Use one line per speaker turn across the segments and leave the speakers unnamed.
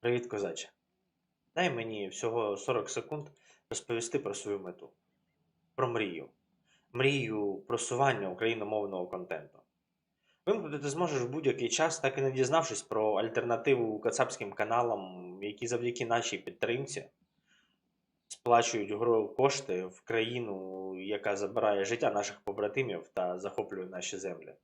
Привіт, козаче. Дай мені всього 40 секунд розповісти про свою мету. Про мрію. Мрію просування україномовного контенту. Вимкнути ти зможеш в будь-який час, так і не дізнавшись про альтернативу кацапським каналам, які завдяки нашій підтримці сплачують гро- кошти в країну, яка забирає життя наших побратимів та захоплює наші землі.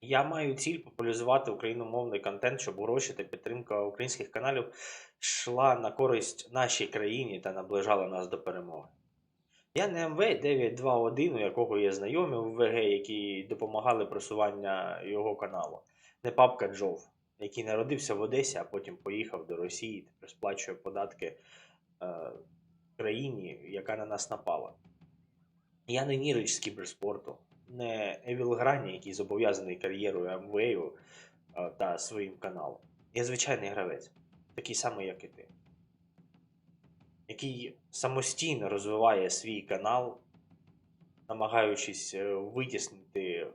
Я маю ціль популяризувати україномовний контент, щоб гроші та підтримка українських каналів йшла на користь нашій країні та наближала нас до перемоги. Я не МВ 921, у якого є знайомі в ВГ, які допомагали просування його каналу, не папка Джов, який народився в Одесі, а потім поїхав до Росії та сплачує податки е, країні, яка на нас напала. Я не Нірич з кіберспорту, не Евіл Грані, який зобов'язаний кар'єрою МВА та своїм каналом. Я звичайний гравець, такий самий, як і ти, який самостійно розвиває свій канал, намагаючись е, витіснити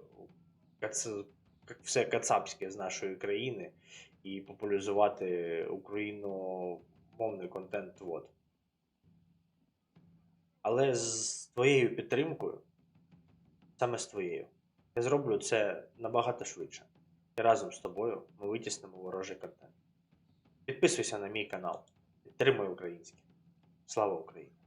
все кацапське з нашої країни і популяризувати україномовний контент. Вот. Але з твоєю підтримкою, саме з твоєю, я зроблю це набагато швидше. І разом з тобою ми витіснимо ворожий контент. Підписуйся на мій канал, підтримуй українське. Слава Україні!